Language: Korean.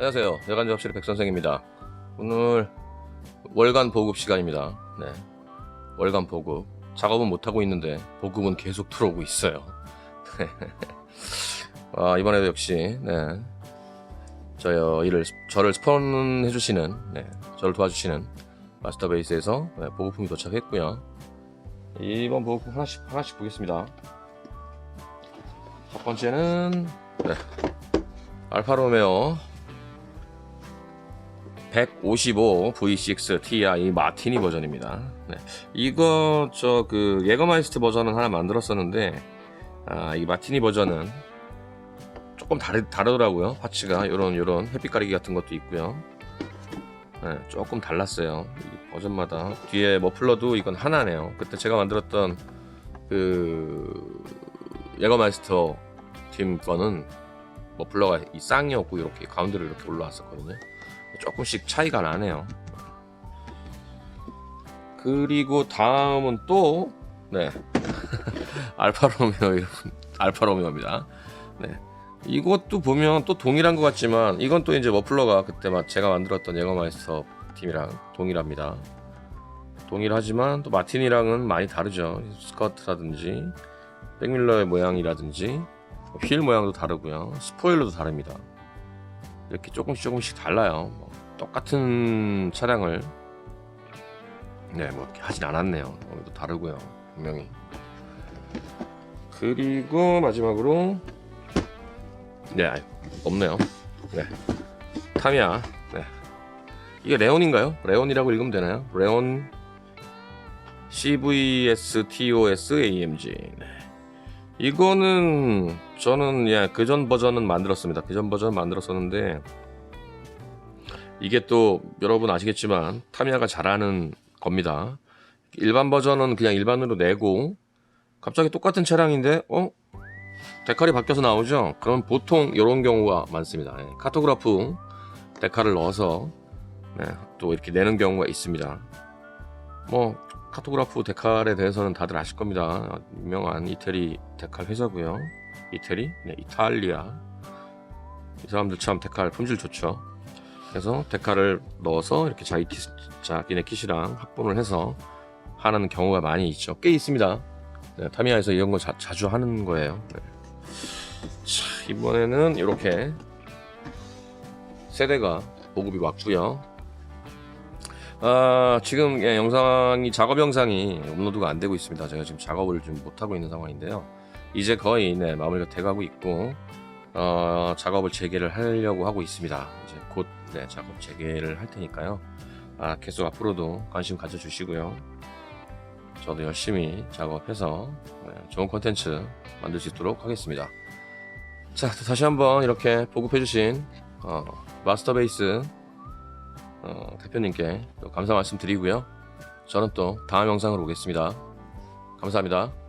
안녕하세요. 여간 작업실의 백선생입니다. 오늘 월간 보급 시간입니다. 네. 월간 보급. 작업은 못 하고 있는데 보급은 계속 들어오고 있어요. 아, 이번에도 역시, 네. 저요, 이를, 저를 스폰 해 주시는, 네. 저를 도와주시는 마스터 베이스에서 네, 보급품이 도착했고요. 이번 보급품 하나씩, 하나씩 보겠습니다. 첫 번째는, 네. 알파로메오 155 V6 Ti 마티니 버전입니다. 네. 이거 저 그 예거마이스트 버전은 하나 만들었었는데 아, 이 마티니 버전은 조금 다르, 다르더라고요. 파츠가 요런 요런 햇빛 가리기 같은 것도 있고요. 네, 조금 달랐어요. 이 버전마다 뒤에 머플러도 이건 하나네요. 그때 제가 만들었던 그 예거마이스터 팀 거는 머플러가 이 쌍이었고 이렇게 가운데로 이렇게 올라왔었거든요. 조금씩 차이가 나네요. 그리고 다음은 또 네. 알파로메오 여러분 알파로메오입니다. 네. 이것도 보면 또 동일한 것 같지만 이건 또 이제 머플러가 그때 막 제가 만들었던 예거마이스터 팀이랑 동일합니다. 동일하지만 또 마틴이랑은 많이 다르죠. 스커트라든지 백밀러의 모양이라든지 휠 모양도 다르고요. 스포일러도 다릅니다. 이렇게 조금씩 조금씩 달라요. 뭐 똑같은 차량을 네, 뭐 하진 않았네요. 오늘도 다르고요. 분명히. 그리고 마지막으로 네, 없네요. 네. 타미야. 네. 이게 레온인가요? 레온이라고 읽으면 되나요? 레온 CVS TOS AMG. 네. 이거는 저는 예, 그전 버전은 만들었습니다. 그전 버전 만들었었는데 이게 또 여러분 아시겠지만 타미야가 잘하는 겁니다. 일반 버전은 그냥 일반으로 내고 갑자기 똑같은 차량인데 어 데칼이 바뀌어서 나오죠. 그럼 보통 이런 경우가 많습니다. 예, 카토그라프 데칼을 넣어서 네, 또 이렇게 내는 경우가 있습니다. 뭐 카토그라프 데칼에 대해서는 다들 아실 겁니다. 유명한 이태리 데칼 회사고요. 이태리, 네, 이탈리아. 이 사람들 참 데칼 품질 좋죠. 그래서 데칼을 넣어서 이렇게 자기 키, 자기네 킷이랑 합본을 해서 하는 경우가 많이 있죠. 꽤 있습니다. 네, 타미야에서 이런 거 자, 주 하는 거예요. 네. 자, 이번에는 이렇게 세대가 보급이 왔고요. 아, 지금 예, 영상이 작업 영상이 업로드가 안 되고 있습니다. 제가 지금 작업을 좀 못 하고 있는 상황인데요. 이제 거의 네, 마무리가 돼가고 있고 어, 작업을 재개를 하려고 하고 있습니다. 이제 곧 네, 작업 재개를 할 테니까요. 아, 계속 앞으로도 관심 가져주시고요. 저도 열심히 작업해서 네, 좋은 컨텐츠 만들 수 있도록 하겠습니다. 자, 또 다시 한번 이렇게 보급해주신 어, 마스터베이스 어, 대표님께 또 감사 말씀 드리고요. 저는 또 다음 영상으로 오겠습니다. 감사합니다.